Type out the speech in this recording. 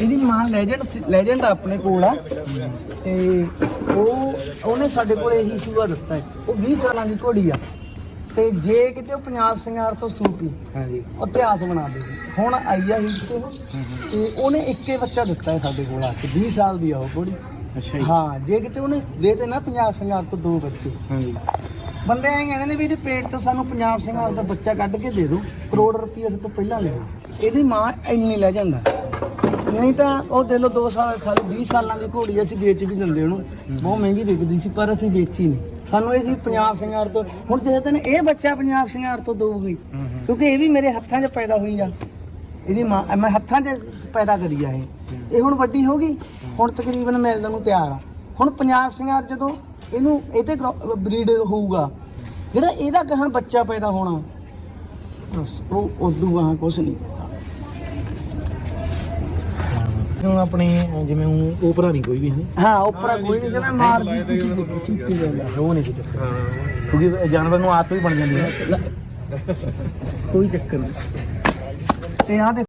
ਇਹਦੀ ਮਾਂ legend legend ਆਪਣੇ ਕੋਲ ਆ। ਤੇ ਉਹ ਉਹਨੇ ਸਾਡੇ ਕੋਲ ਇਹੀ ਸੂਆ ਦਿੱਤਾ ਹੈ। ਉਹ 20 ਸਾਲਾਂ ਦੀ ਘੋੜੀ ਆ। ਤੇ ਜੇ ਕਿਤੇ ਉਹ ਪੰਜਾਬ ਸਿੰਘਾਰ ਤੋਂ ਸੂਪੀ ਹਾਂਜੀ। ਇਤਿਹਾਸ ਬਣਾ ਦੇ। ਹੁਣ ਆਈ ਆ ਹੀ ਤੇ। ਉਹਨੇ ਇੱਕੇ ਬੱਚਾ ਦਿੱਤਾ ਹੈ ਸਾਡੇ ਕੋਲ ਆ ਕੇ 20 ਸਾਲ ਦੀ ਆ ਉਹ ਘੋੜੀ। ਅੱਛਾ ਜੀ। ਹਾਂ ਜੇ ਕਿਤੇ ਉਹਨੇ ਦੇ ਤੇ ਨਾ ਪੰਜਾਬ ਸਿੰਘਾਰ ਤੋਂ ਦੋ ਬੱਚੇ। ਹਾਂਜੀ। ਬੰਦੇ ਐਂ ਕਹਿੰਦੇ ਨੇ ਵੀ ਇਹਦੇ ਪੇਟ ਤੋਂ ਸਾਨੂੰ ਪੰਜਾਬ ਸਿੰਘਾਰ ਦਾ ਬੱਚਾ ਕੱਢ ਕੇ ਦੇ ਦਿਓ। ਕਰੋੜ ਰੁਪਏ ਅਸੀਂ ਤੋਂ ਪਹਿਲਾਂ ਲੈ ਇਹਦੀ ਮਾਂ ਇੰਨੀ ਲੈ ਜਾਂਦਾ। ਨਹੀਂ ਤਾਂ ਉਹ ਦੇ ਲੋ 2 ਸਾਲ ਖਾਲੀ 20 ਸਾਲਾਂ ਦੀ ਘੋੜੀ ਅਸੀਂ ਵੇਚ ਵੀ ਦਿੰਦੇ ਉਹਨੂੰ। ਬਹੁਤ ਮਹਿੰਗੀ ਵਿਕਦੀ ਸੀ, ਪਰ ਅਸੀਂ ਵੇਚੀ ਨਹੀਂ। ਸਾਨੂੰ ਇਹ ਸੀ ਪੰਜਾਬ ਸਿੰਘਾਰ ਤੋਂ, ਹੁਣ ਜੇ ਤੈਨੂੰ ਇਹ ਬੱਚਾ ਪੰਜਾਬ ਸਿੰਘਾਰ ਤੋਂ ਦਊਗੀ, ਕਿਉਂਕਿ ਇਹ ਵੀ ਮੇਰੇ ਹੱਥਾਂ 'ਚ ਪੈਦਾ ਹੋਈ ਆ। ਇਹਦੀ ਮਾਂ ਮੈਂ ਹੱਥਾਂ 'ਚ ਪੈਦਾ ਕਰੀ ਆ ਇਹ। ਇਹ ਹੁਣ ਵੱਡੀ ਹੋ ਗਈ, ਹੁਣ ਤਕਰੀਬਨ ਮਿਲਣ ਨੂੰ ਤਿਆਰ ਆ। ਹੁਣ ਪੰਜਾਬ ਸਿੰਘਾਰ ਜਦੋਂ ਇਹਨੂੰ, ਇਹਦੇ ਬਰੀਡ ਹੋਊਗਾ, ਜਿਹੜਾ ਇਹਦਾ ਕਹਾਂ ਬੱਚਾ ਪੈਦਾ ਹੋਣਾ, ਬਸ ਉਹ ਉਦੋਂ ਗਾਹਾਂ ਕੁਛ ਨਹੀਂ। ਹੁਣ ਆਪਣੇ ਜਿਵੇਂ ਉਹ ਉਪਰਾ ਨਹੀਂ ਕੋਈ ਵੀ ਹੈ ਹਾਂ ਉੱਪਰ ਕੋਈ ਨਹੀਂ ਜਿਵੇਂ ਮਾਰ ਦਿੱਤੀ ਸੀ ਚੀਟੀ ਜਾਂਦਾ ਉਹ ਨਹੀਂ ਚੱਕਰ। ਕਿਉਂਕਿ ਜਾਨਵਰ ਨੂੰ ਆਦਤ ਵੀ ਬਣ ਜਾਂਦੀ ਹੈ। ਕੋਈ ਚੱਕਰ ਨਹੀਂ। ਤੇ ਆਹ ਦੇ